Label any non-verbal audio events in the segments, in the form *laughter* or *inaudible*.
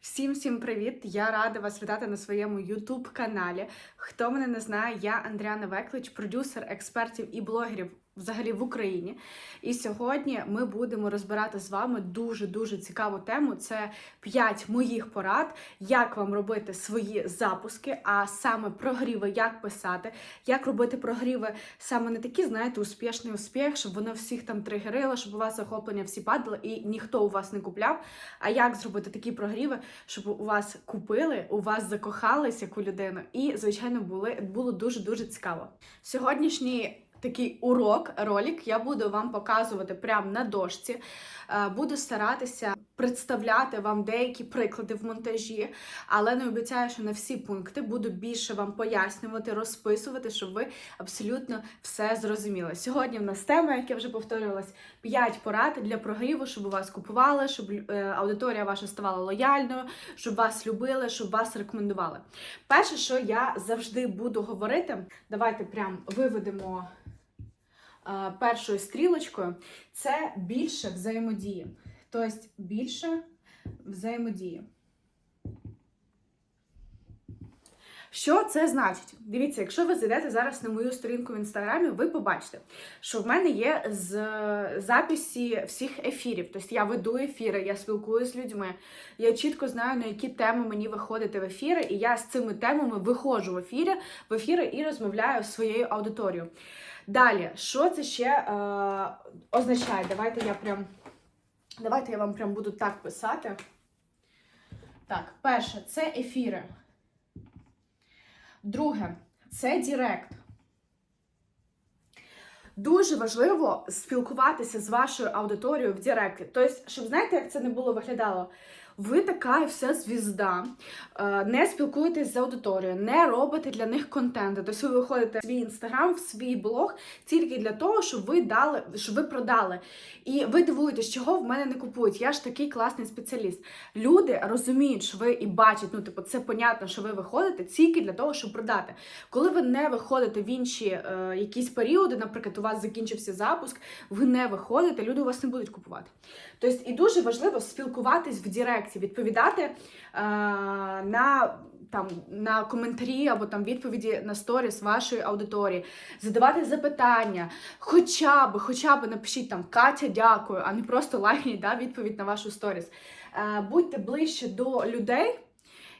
Всім всім привіт! Я рада вас вітати на своєму youtube каналі. Хто мене не знає, я Андріана Веклич, продюсер експертів і блогерів взагалі в Україні. І сьогодні ми будемо розбирати з вами дуже дуже цікаву тему. Це 5 моїх порад, як вам робити свої запуски, а саме прогріви, як писати, як робити прогріви саме не такі, знаєте, успішний успіх, щоб воно всіх там тригерило, щоб у вас захоплення всі падали і ніхто у вас не купляв. А як зробити такі прогріви, щоб у вас купили, у вас закохались як у людину, і, звичайно, були, було дуже-дуже цікаво. Сьогоднішній такий урок, ролик, я буду вам показувати прямо на дошці. Е, Буду старатися представляти вам деякі приклади в монтажі, але не обіцяю, що на всі пункти буду більше вам пояснювати, розписувати, щоб ви абсолютно все зрозуміли. Сьогодні в нас тема, як я вже повторювалась, 5 порад для прогріву, щоб у вас купували, щоб е, аудиторія ваша ставала лояльною, щоб вас любили, щоб вас рекомендували. Перше, що я завжди буду говорити, давайте прям виведемо першою стрілочкою, це більше взаємодії. Тобто більше взаємодії. Що це значить? Дивіться, якщо ви зайдете зараз на мою сторінку в інстаграмі, ви побачите, що в мене є з записі всіх ефірів. Тобто я веду ефіри, я спілкуюся з людьми. Я чітко знаю, на які теми мені виходити в ефіри, і я з цими темами виходжу в ефіри, в ефіри і розмовляю з своєю аудиторією. Далі, що це ще е, означає? Давайте я прям. Давайте я вам прям буду так писати. Так, перше, це ефіри. Друге, це Дірект. Дуже важливо спілкуватися з вашою аудиторією в Діректі. Тобто, щоб знаєте, як це не було виглядало? Ви така вся звізда, е, не спілкуєтесь з аудиторією, не робите для них контенту. Тобто ви виходите в свій інстаграм, в свій блог тільки для того, щоб ви дали, щоб ви продали. І ви дивуєтесь, чого в мене не купують. Я ж такий класний спеціаліст. Люди розуміють, що ви і бачать, ну типу, це понятно, що ви виходите тільки для того, щоб продати. Коли ви не виходите в інші е, якісь періоди, наприклад, у вас закінчився запуск, ви не виходите, люди у вас не будуть купувати. Тобто, і дуже важливо спілкуватись в Директі, відповідати е, на. Там на коментарі або там відповіді на сторіс вашої аудиторії, задавати запитання, хоча б, хоча б напишіть там Катя, дякую, а не просто лайкніть да, відповідь на вашу сторіс. Е, будьте ближче до людей.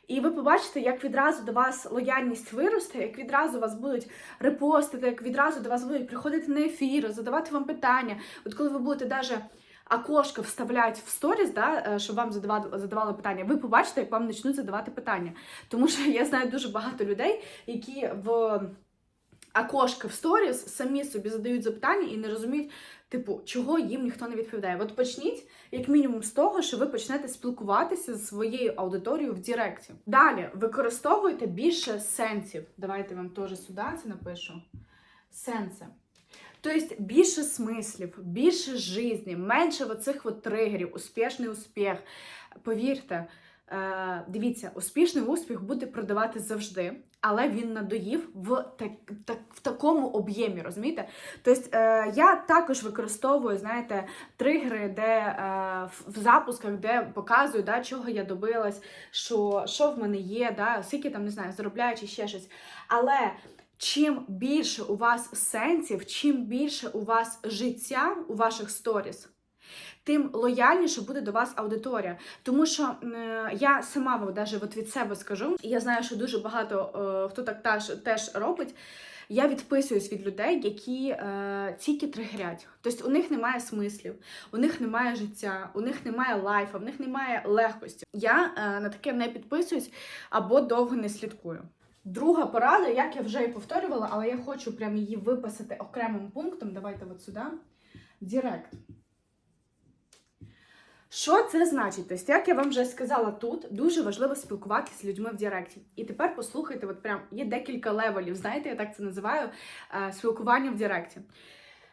І ви побачите, як відразу до вас лояльність виросте, як відразу вас будуть репостити, як відразу до вас будуть приходити на ефір, задавати вам питання. От коли ви будете навіть окошко вставляти в сторіс, да, е, щоб вам задавали, задавали питання, ви побачите, як вам почнуть задавати питання. Тому що я знаю дуже багато людей, які в окошко в сторіс самі собі задають запитання і не розуміють, типу, чого їм ніхто не відповідає. От почніть, як мінімум, з того, що ви почнете спілкуватися з своєю аудиторією в Директі. Далі використовуйте більше сенсів. Давайте вам теж сюди це напишу. Сенси. Тобто більше смислів, більше житті, менше оцих от тригерів, успішний успіх. Повірте, е, дивіться, успішний успіх буде продавати завжди, але він надоїв в так, так, в такому об'ємі, розумієте? Тобто е, я також використовую, знаєте, тригери, де е, в- запусках, де показую, да, чого я добилась, що, що в мене є, да, скільки там не знаю, заробляю чи ще щось. Але чим більше у вас сенсів, чим більше у вас життя у ваших сторіс, тим лояльніше буде до вас аудиторія. Тому що е, я сама вам от від себе скажу, і я знаю, що дуже багато е, хто так теж, теж робить. Я відписуюсь від людей, які е, тільки тригерять. Тобто у них немає смислів, у них немає життя, у них немає лайфа, в них немає легкості. Я е, на таке не підписуюсь або довго не слідкую. Друга порада, як я вже і повторювала, але я хочу прям її виписати окремим пунктом. Давайте от сюди. Директ. Що це значить? Тобто, як я вам вже сказала тут, дуже важливо спілкуватися з людьми в Директі. І тепер послухайте, от прям є декілька левелів, знаєте, я так це називаю е, спілкування в Директі.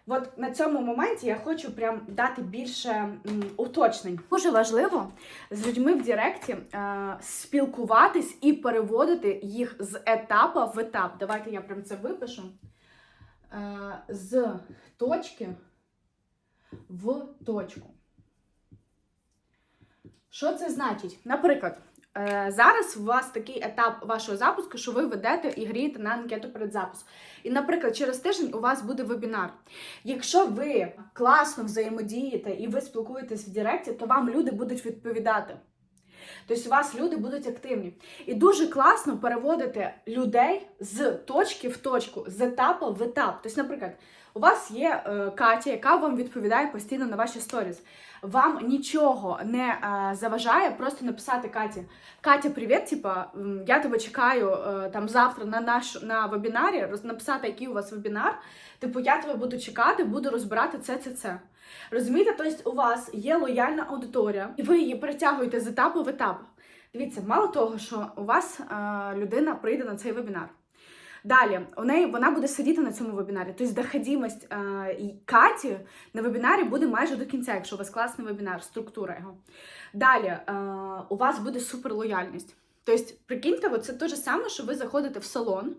От на цьому моменті я хочу прям дати більше м, уточнень. Дуже важливо з людьми в Директі е, спілкуватись і переводити їх з етапу в етап. Давайте я прям це випишу. Е, з точки в точку. Що це значить? Наприклад, Зараз у вас такий етап вашого запуску, що ви ведете і грієте на анкету перед запуском. І, наприклад, через тиждень у вас буде вебінар. Якщо ви класно взаємодієте і ви спілкуєтесь в Директі, то вам люди будуть відповідати. Тобто у вас люди будуть активні. І дуже класно переводити людей з точки в точку, з етапу в етап. Тобто, наприклад, у вас є е, Катя, яка вам відповідає постійно на ваші сторіс. Вам нічого не е, заважає просто написати Каті. Катя, привіт, типа, я тебе чекаю е, там завтра на наш на вебінарі, написати, який у вас вебінар. Типу, я тебе буду чекати, буду розбирати це, це, це. Розумієте, тобто у вас є лояльна аудиторія, і ви її перетягуєте з етапу в етап. Дивіться, мало того, що у вас е, людина прийде на цей вебінар. Далі, у неї вона буде сидіти на цьому вебінарі. Тобто доходимость е, Каті на вебінарі буде майже до кінця, якщо у вас класний вебінар, структура його. Далі, е, у вас буде суперлояльність. Тобто, прикиньте, це те ж саме, що ви заходите в салон,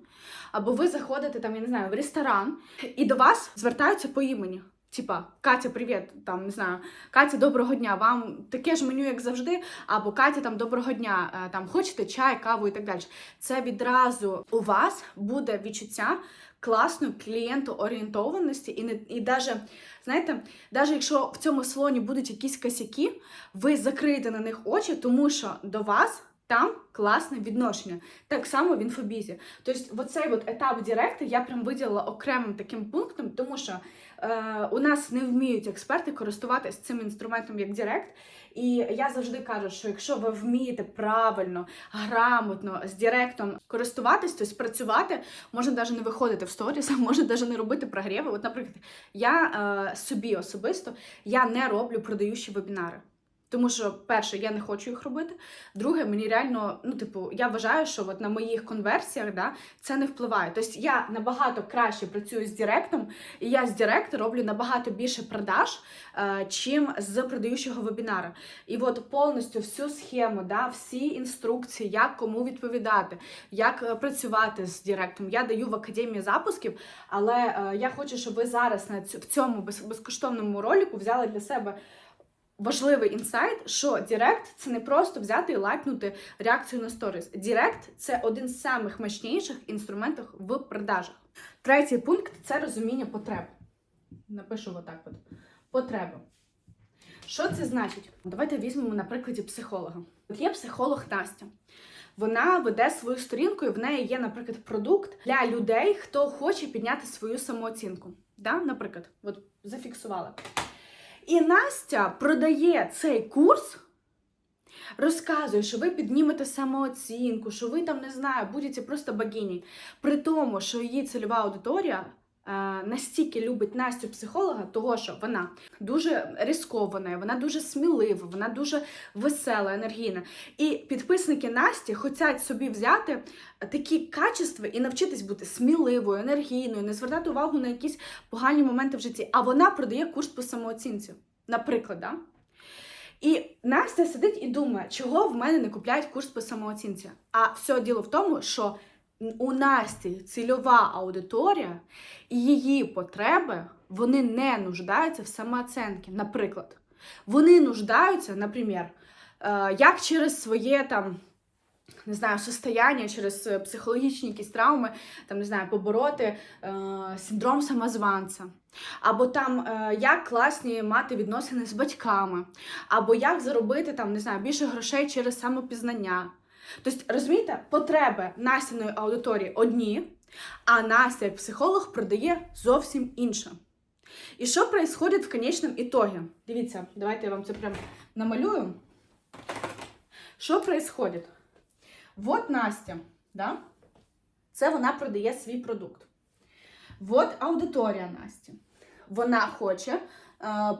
або ви заходите там, я не знаю, в ресторан, і до вас звертаються по імені. Типа, Катя, привіт, там не знаю, Катя, доброго дня. Вам таке ж меню, як завжди, або Катя, там доброго дня, е, там хочете чай, каву і так далі. Це відразу у вас буде відчуття класної клієнтоорієнтованості, і не і даже, знаєте, навіть якщо в цьому салоні будуть якісь косяки, ви закриєте на них очі, тому що до вас. Там класне відношення. Так само в інфобізі. Тобто, оцей от етап Директу я прям виділила окремим таким пунктом, тому що у нас не вміють експерти користуватися цим інструментом як Директ. І я завжди кажу, що якщо ви вмієте правильно, грамотно з Директом користуватись, то працювати, можна навіть не виходити в сторіс, *laughs* може навіть не робити прогріви. От, наприклад, я е, собі особисто я не роблю продаючі вебінари. Тому що, перше, я не хочу їх робити. Друге, мені реально, ну, типу, я вважаю, що от на моїх конверсіях да, це не впливає. Тобто я набагато краще працюю з Директом, і я з Директу роблю набагато більше продаж, е, чим з продаючого вебінара. І от повністю всю схему, да, всі інструкції, як кому відповідати, як е, працювати з Директом, я даю в академії запусків. Але е, я хочу, щоб ви зараз на цю, в цьому безкоштовному ролику взяли для себе важливий інсайт, що Директ це не просто взяти і лайкнути реакцію на сторіс. Директ це один з самих мощніших інструментів в продажах. Третій пункт це розуміння потреб. Напишу отак: от. потреби. Що це значить? Давайте візьмемо на прикладі психолога. От є психолог Настя. Вона веде свою сторінку, і в неї є, наприклад, продукт для людей, хто хоче підняти свою самооцінку. Да? Наприклад, от зафіксувала. І Настя продає цей курс, розказує, що ви піднімете самооцінку, що ви там не знаю, будете просто богині. При тому, що її цільова аудиторія настільки любить Настю психолога, того що вона дуже рискована, вона дуже смілива, вона дуже весела, енергійна. І підписники Насті хочуть собі взяти такі качества і навчитись бути сміливою, енергійною, не звертати увагу на якісь погані моменти в житті. А вона продає курс по самооцінці, наприклад. Да? І Настя сидить і думає, чого в мене не купляють курс по самооцінці. А все діло в тому, що у Насті цільова аудиторія і її потреби вони не нуждаються в самооцінці. Наприклад, вони нуждаються, наприклад, е, як через своє там. Не знаю, состояння через психологічні якісь травми, там не знаю, побороти е, синдром самозванця, або там е, як класні мати відносини з батьками, або як заробити там, не знаю, більше грошей через самопізнання. Тобто, розумієте, потреби Настяної аудиторії одні, а Настя як психолог продає зовсім інше. І що відбувається в конечному ітогі? Дивіться, давайте я вам це прям намалюю. Що відбувається? Вот Настя, да? це вона продає свій продукт. Вот аудиторія Насті. Вона хоче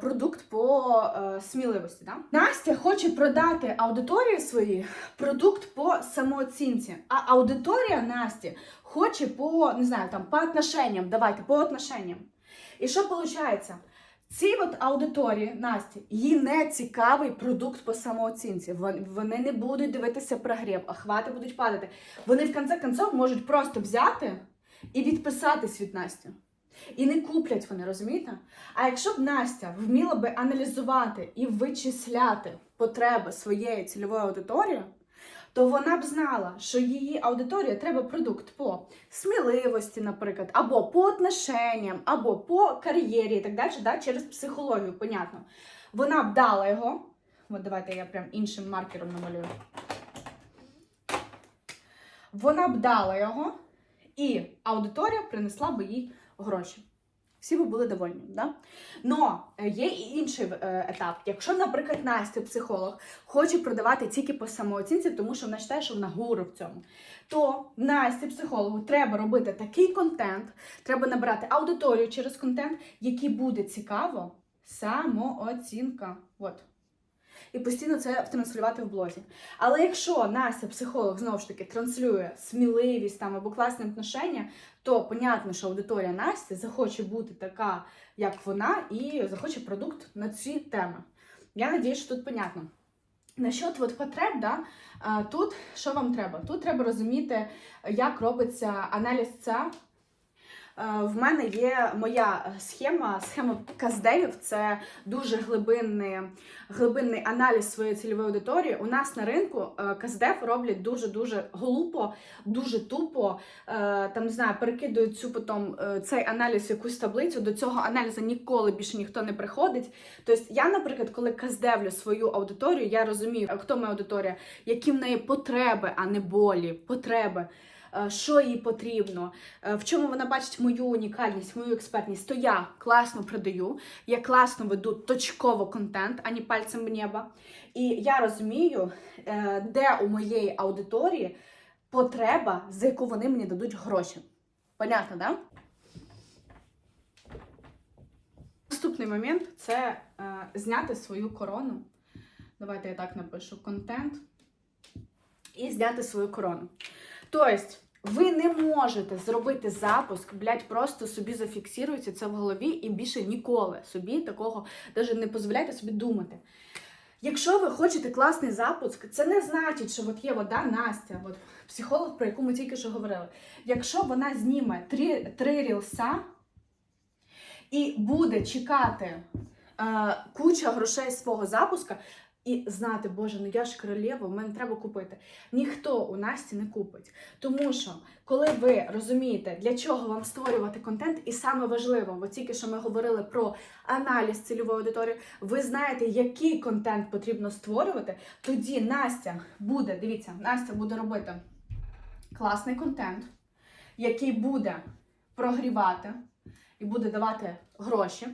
продукт по е, сміливості. Да? Настя хоче продати аудиторії своїй продукт по самооцінці. А аудиторія Насті хоче по, не знаю, там, по отношенням. Давайте, по отношенням. І що виходить? Цій от аудиторії Насті їй не цікавий продукт по самооцінці. Вони не будуть дивитися прогрів, охвати будуть падати. Вони в кінці кінців можуть просто взяти і відписатись від Насті. І не куплять вони, розумієте? А якщо б Настя вміла би аналізувати і вичисляти потреби своєї цільової аудиторії, то вона б знала, що її аудиторія треба продукт по сміливості, наприклад, або по отношенням, або по кар'єрі і так далі, да, через психологію, понятно. Вона б дала його. От давайте я прям іншим маркером намалюю. Вона б дала його, і аудиторія принесла б їй гроші. Всі би були довольні, да? Но е, є і інший е, етап. Якщо, наприклад, Настя, психолог, хоче продавати тільки по самооцінці, тому що вона вважає, що вона гуру в цьому, то Насті, психологу, треба робити такий контент, треба набирати аудиторію через контент, який буде цікаво, самооцінка. От. І постійно це транслювати в блозі. Але якщо Настя, психолог, знову ж таки, транслює сміливість там або класне отношення, то понятно, що аудиторія Насті захоче бути така, як вона, і захоче продукт на ці теми. Я надіюсь, що тут понятно. Насчет от потреб, да, тут що вам треба? Тут треба розуміти, як робиться аналіз ЦА. Е, В мене є моя схема, схема каздевів. Це дуже глибинний, глибинний аналіз своєї цільової аудиторії. У нас на ринку е, каздев роблять дуже дуже глупо, дуже тупо. Е, Там не знаю, перекидують цю потім цей аналіз в якусь таблицю. До цього аналізу ніколи більше ніхто не приходить. Тобто, я, наприклад, коли каздевлю свою аудиторію, я розумію, хто моя аудиторія, які в неї потреби, а не болі, потреби. Е, Що їй потрібно, е, в чому вона бачить мою унікальність, мою експертність, то я класно продаю, я класно веду точково контент, а не пальцем в небо. І я розумію, е, де у моєї аудиторії потреба, за яку вони мені дадуть гроші. Понятно, да? Наступний момент це е, зняти свою корону. Давайте я так напишу: контент. І зняти свою корону. Тобто, ви не можете зробити запуск, блядь, просто собі зафіксируйте це в голові і більше ніколи собі такого навіть не дозволяйте собі думати. Якщо ви хочете класний запуск, це не значить, що от є вода Настя, от психолог, про яку ми тільки що говорили. Якщо вона зніме три, три рілса і буде чекати е, куча грошей свого запуска, і знати, Боже, ну я ж королева, в мене треба купити. Ніхто у Насті не купить. Тому що, коли ви розумієте, для чого вам створювати контент, і саме важливо, от тільки що ми говорили про аналіз цільової аудиторії, ви знаєте, який контент потрібно створювати, тоді Настя буде, дивіться, Настя буде робити класний контент, який буде прогрівати і буде давати гроші.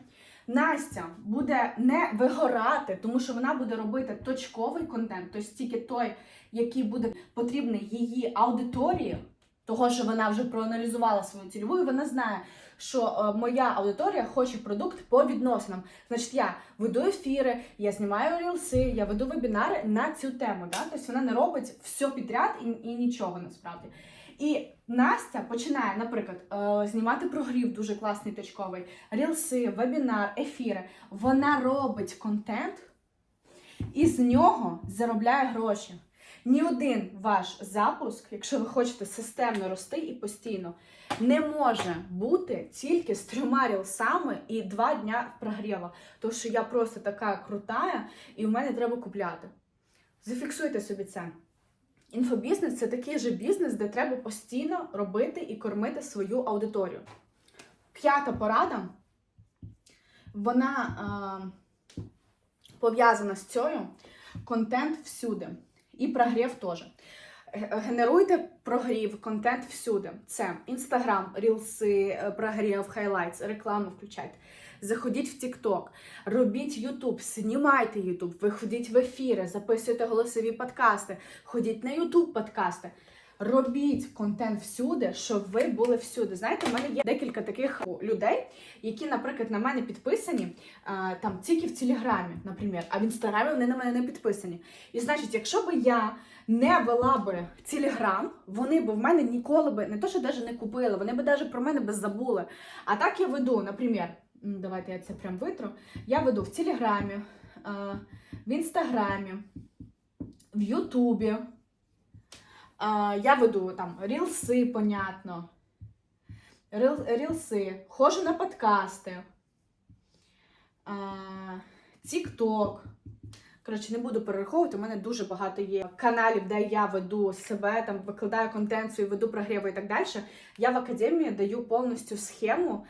Настя буде не вигорати, тому що вона буде робити точковий контент, тобто тільки той, який буде потрібний її аудиторії, того, що вона вже проаналізувала свою цільову, і вона знає, що е, моя аудиторія хоче продукт по відносинам. Значить, я веду ефіри, я знімаю рілси, я веду вебінари на цю тему. Да? Тобто вона не робить все підряд і, і нічого насправді. І Настя починає, наприклад, е, знімати прогрів дуже класний точковий, рілси, вебінар, ефіри. Вона робить контент і з нього заробляє гроші. Ні один ваш запуск, якщо ви хочете системно рости і постійно, не може бути тільки з трьома рілсами і два дня прогріва. Тому що я просто така крута, і в мене треба купляти. Зафіксуйте собі це. Інфобізнес це такий же бізнес, де треба постійно робити і кормити свою аудиторію. П'ята порада, вона е, пов'язана з цією. Контент всюди. І прогрів теж. Генеруйте прогрів, контент всюди. Це Інстаграм, рілси, е, прогрів, хайлайтс, рекламу включайте. Заходіть в TikTok, робіть YouTube, знімайте YouTube, виходіть в ефіри, записуйте голосові подкасти, ходіть на YouTube подкасти. Робіть контент всюди, щоб ви були всюди. Знаєте, в мене є декілька таких людей, які, наприклад, на мене підписані там тільки в Телеграмі, наприклад, а в інстаграмі вони на мене не підписані. І значить, якщо би я не вела би Телеграм, вони б в мене ніколи би не то, що навіть не купили, вони б навіть про мене би забули. А так я веду, наприклад, давайте я це прям витру. Я веду в Телеграмі, в Інстаграмі, в Ютубі. Я веду там рілси, понятно. Ріл, рілси, ходжу на подкасти. Тік-ток. Коротше, не буду перераховувати. У мене дуже багато є каналів, де я веду себе, там викладаю контент, свій, веду прогріви і так далі. Я в академії даю повністю схему,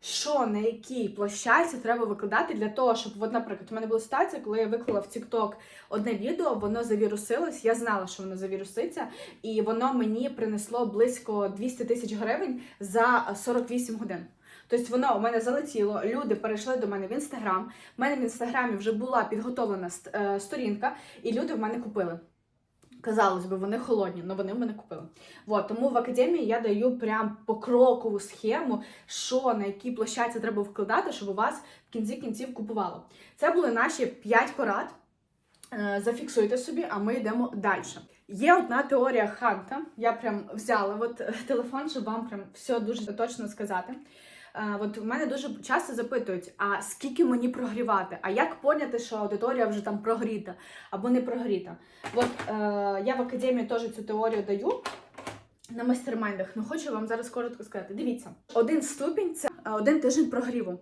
що на якій площадці треба викладати для того, щоб, от, наприклад, у мене була ситуація, коли я виклала в TikTok одне відео, воно завірусилось. Я знала, що воно завіруситься, і воно мені принесло близько 200 тисяч гривень за 48 годин. Тобто воно у мене залетіло, люди перейшли до мене в інстаграм. У мене в інстаграмі вже була підготовлена е, сторінка, і люди в мене купили. Казалось би, вони холодні, але вони в мене купили. Вот, тому в академії я даю прям покрокову схему, що на якій площадці треба вкладати, щоб у вас в кінці кінців купувало. Це були наші 5 порад. Е, Зафіксуйте собі, а ми йдемо далі. Є одна теорія Ханта. Я прям взяла от е, телефон, щоб вам прям все дуже точно сказати. Е, От у мене дуже часто запитують, а скільки мені прогрівати? А як поняти, що аудиторія вже там прогріта або не прогріта? От е, я в академії теж цю теорію даю на майстермайндах. Ну хочу вам зараз коротко сказати. Дивіться, один ступінь це е, один тиждень прогріву.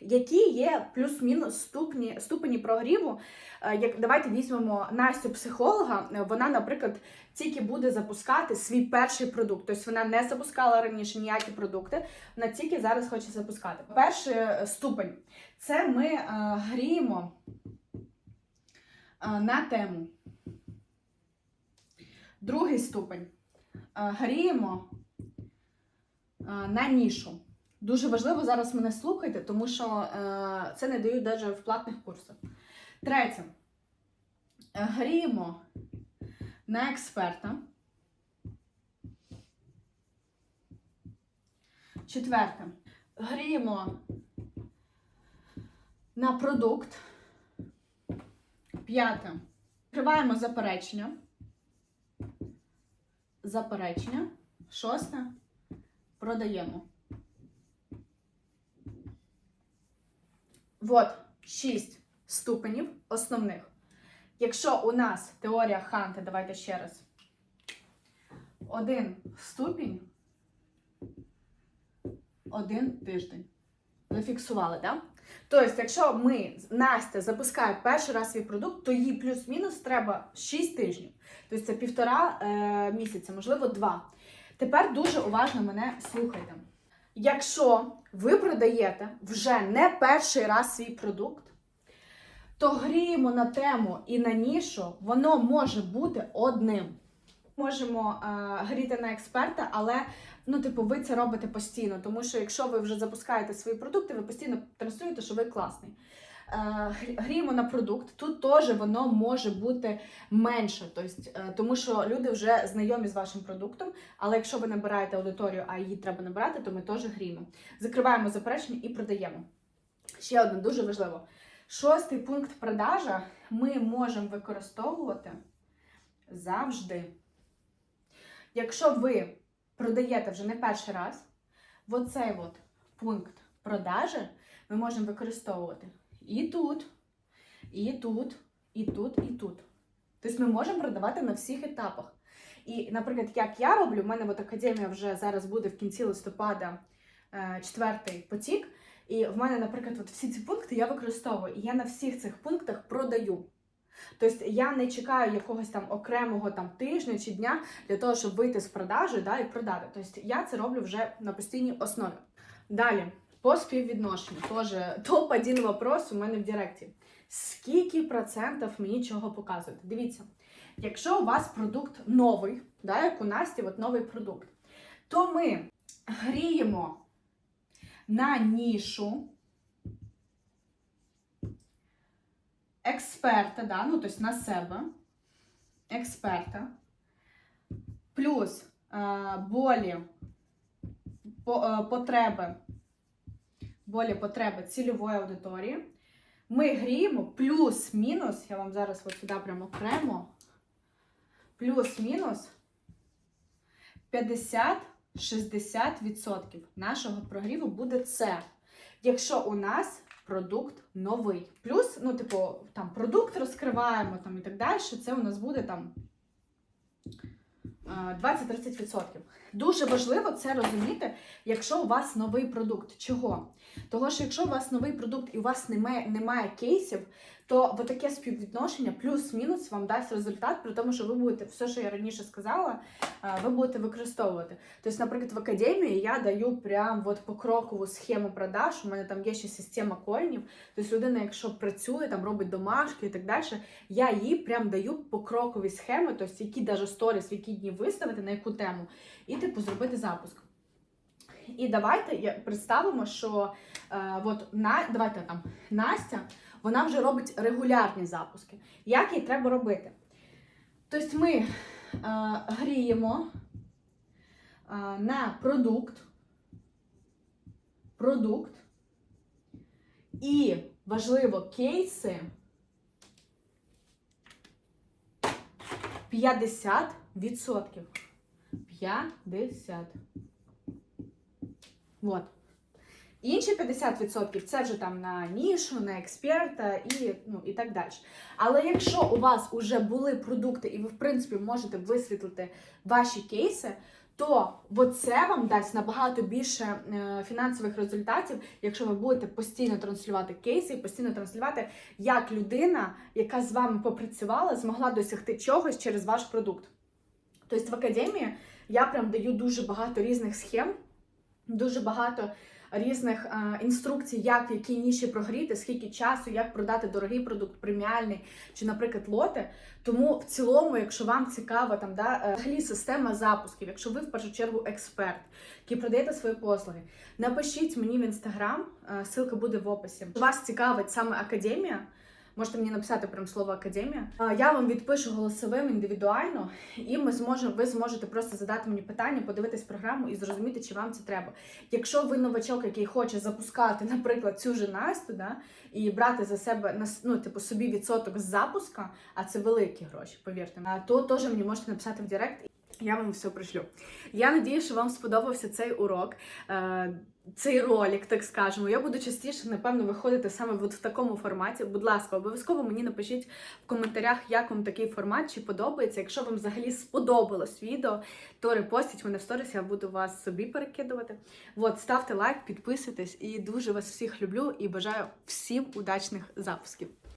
Які є плюс-мінус ступені, ступені прогріву? Е, Як давайте візьмемо Настю психолога. е, Вона, наприклад, тільки буде запускати свій перший продукт. Тобто вона не запускала раніше ніякі продукти, вона тільки зараз хоче запускати. Перший е, ступень це ми гріємо на тему. Другий ступень гріємо на нішу. Дуже важливо зараз мене слухайте, тому що е, це не дають навіть в платних курсах. Третє. Гріємо на експерта. Четверте. Гріємо на продукт. П'яте. Відкриваємо заперечення. Заперечення. Шосте. Продаємо. Вот шість ступенів основних. Якщо у нас теорія Ханта, давайте ще раз. Один ступінь, один тиждень. Зафіксували, так? Да? Тобто, якщо ми, Настя запускає перший раз свій продукт, то їй плюс-мінус треба 6 тижнів. Тобто це півтора е, місяця, можливо, два. Тепер дуже уважно мене слухайте. Якщо ви продаєте вже не перший раз свій продукт, то гріємо на тему і на нішу, воно може бути одним. Можемо е, гріти на експерта, але ну, типу, ви це робите постійно, тому що якщо ви вже запускаєте свої продукти, ви постійно транслюєте, що ви класний. Е, грі- гріємо на продукт, тут теж воно може бути менше, тобто, е, тому що люди вже знайомі з вашим продуктом, але якщо ви набираєте аудиторію, а її треба набирати, то ми теж гріємо. Закриваємо заперечення і продаємо. Ще одне дуже важливо. Шостий пункт продажа ми можемо використовувати завжди. Якщо ви продаєте вже не перший раз, оцей от пункт продажі ми можемо використовувати і тут, і тут, і тут, і тут. Тобто ми можемо продавати на всіх етапах. І, наприклад, як я роблю, в мене от академія вже зараз буде в кінці листопада е, четвертий потік. І в мене, наприклад, от всі ці пункти я використовую, і я на всіх цих пунктах продаю. Тобто я не чекаю якогось там окремого там тижня чи дня для того, щоб вийти з продажу да, і продати. Тобто я це роблю вже на постійній основі. Далі, по співвідношенню, теж топ-1 вопрос у мене в Директі. Скільки процентів мені чого показують? Дивіться, якщо у вас продукт новий, да, як у Насті, от новий продукт, то ми гріємо на нішу експерта, да, ну, тобто на себе, експерта, плюс е, болі по, е, потреби, болі потреби цільової аудиторії. Ми гріємо плюс-мінус, я вам зараз от сюди прямо окремо, плюс-мінус 50-60% нашого прогріву буде це. Якщо у нас продукт новий. Плюс, ну, типу, там продукт розкриваємо там, і так далі, це у нас буде там 20-30%. Дуже важливо це розуміти, якщо у вас новий продукт. Чого? Того, що якщо у вас новий продукт і у вас немає, немає кейсів, то таке співвідношення плюс-мінус вам дасть результат, при тому, що ви будете все, що я раніше сказала, е, ви будете використовувати. Тобто, наприклад, в академії я даю прям от покрокову схему продаж. У мене там є ще система коїнів. Тобто людина, якщо працює, там робить домашки і так далі, я їй прям даю покрокові схеми, тобто які навіть сторіс, в які дні виставити, на яку тему, і типу зробити запуск. І давайте представимо, що е, от на давайте там Настя, вона вже робить регулярні запуски. Як їй треба робити? Тобто ми е, гріємо е, на продукт, продукт і важливо кейси 50%. 50. Вот. Інші 50% це вже там на нішу, на експерта і, ну, і так далі. Але якщо у вас вже були продукти, і ви, в принципі, можете висвітлити ваші кейси, то це вам дасть набагато більше е, фінансових результатів, якщо ви будете постійно транслювати кейси і постійно транслювати, як людина, яка з вами попрацювала, змогла досягти чогось через ваш продукт. Тобто в академії я прям даю дуже багато різних схем, дуже багато різних е, інструкцій, як в якій ніші прогріти, скільки часу, як продати дорогий продукт, преміальний чи, наприклад, лоти. Тому в цілому, якщо вам цікава там да, е, взагалі система запусків, якщо ви в першу чергу експерт, який продаєте свої послуги, напишіть мені в інстаграм, е, ссылка буде в описі. Вас цікавить саме академія. Можете мені написати прям слово академія. Я вам відпишу голосовим індивідуально, і ми зможемо, ви зможете просто задати мені питання, подивитись програму і зрозуміти, чи вам це треба. Якщо ви новачок, який хоче запускати, наприклад, цю же Настю, да, і брати за себе ну, типу, собі відсоток з запуска, а це великі гроші, повірте, то теж мені можете написати в Директ. Я вам все пришлю. Я надію, що вам сподобався цей урок, е, цей ролик, так скажемо. Я буду частіше, напевно, виходити саме от в такому форматі. Будь ласка, обов'язково мені напишіть в коментарях, як вам такий формат, чи подобається. Якщо вам взагалі сподобалось відео, то репостіть мене в сторіс, я буду вас собі перекидувати. От, ставте лайк, підписуйтесь і дуже вас всіх люблю і бажаю всім удачних запусків.